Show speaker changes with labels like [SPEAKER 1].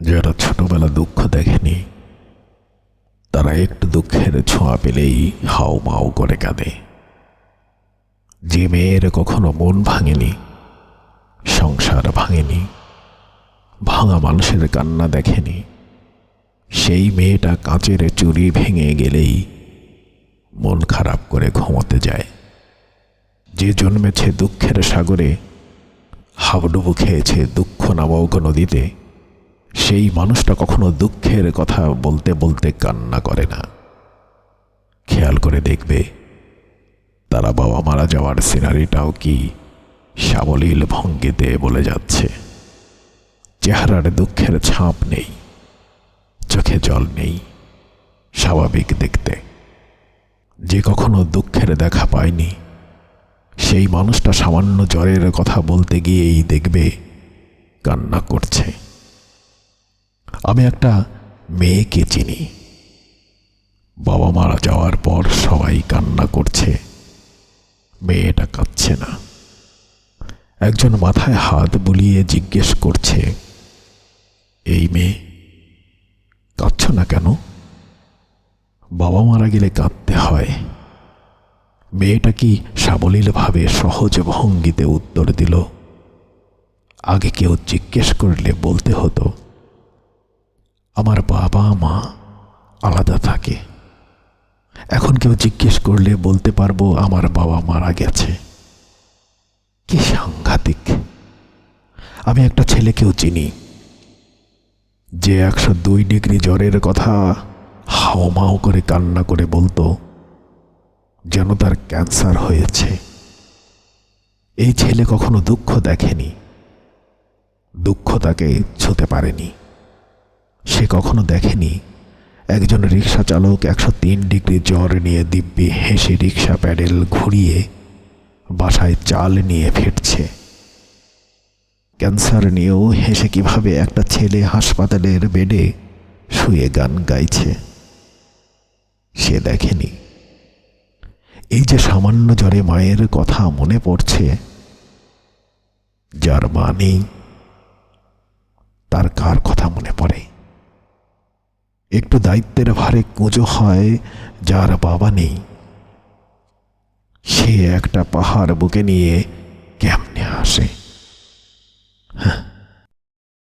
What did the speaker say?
[SPEAKER 1] যারা ছোটবেলা দুঃখ দেখেনি, তারা একটু দুঃখের ছোঁয়া পেলেই হাও মাও করে কাঁদে। যে মেয়ের কখনো মন ভাঙেনি, সংসার ভাঙেনি, ভাঙা মানুষের কান্না দেখেনি, সেই মেয়েটা কাঁচের চুরি ভেঙে গেলেই মন খারাপ করে ঘুমোতে যায়। যে জন্মেছে দুঃখের সাগরে, হাবডুবু খেয়েছে দুঃখ নামক নদীতে সেই মানুষটা কখনো দুঃখের কথা বলতে বলতে কান্না করে না। খেয়াল করে দেখবে, তারা বাবা মারা যাওয়ার সিনারিটাও কি সাবলীল ভঙ্গিতে বলে যাচ্ছে। চেহারার দুঃখের ছাপ নেই, চোখে জল নেই, স্বাভাবিক দেখতে। যে কখনো দুঃখের দেখা পায়নি, সেই মানুষটা সামান্য জ্বরের কথা বলতে গিয়েই দেখবে কান্না করছে। আমি একটা মেয়েকে চিনি। বাবা মারা যাওয়ার পর সবাই কান্না করছে। মেয়েটা কাঁদছে না। একজন মাথায় হাত বুলিয়ে জিজ্ঞেস করছে, এই মেয়ে, কাঁদছ না কেন? বাবা মারা গেলে কাঁদতে হয়। মেয়েটা কি সাবলীলভাবে সহজ ভঙ্গিতে উত্তর দিল? আগে কেউ জিজ্ঞেস করলে বলতে হতো আমার বাবা মা আলাদা থাকে। এখন কেউ জিজ্ঞেস করলে বলতে পারব আমার বাবা মারা গেছে। কি সাংঘাতিক। আমি একটা ছেলেকেও চিনি। যে একশো দুই ডিগ্রি জ্বরের কথা হাওমাও করে কান্না করে বলতো, যেন তার ক্যান্সার হয়েছে। এই ছেলে কখনো দুঃখ দেখেনি। দুঃখ তাকে ছুতে পারেনি। সে কখনো দেখেনি। একজন রিক্সা চালক একশো তিন ডিগ্রি জ্বর নিয়ে দিব্যি হেসে রিক্সা প্যাডেল ঘুরিয়ে বাসায় চাল নিয়ে ফিরছে। ক্যান্সার নিয়েও হেসে কীভাবে একটা ছেলে হাসপাতালের বেডে শুয়ে গান গাইছে, সে দেখেনি। এই যে সামান্য জ্বরে মায়ের কথা মনে পড়ছে, যার মা নেই তার কার কথা মনে পড়ে? একটু দায়িত্বের ভারে কুঁজো হয়, যার বাবা নেই। সে একটা পাহাড় বুকে নিয়ে কেমনে আসে?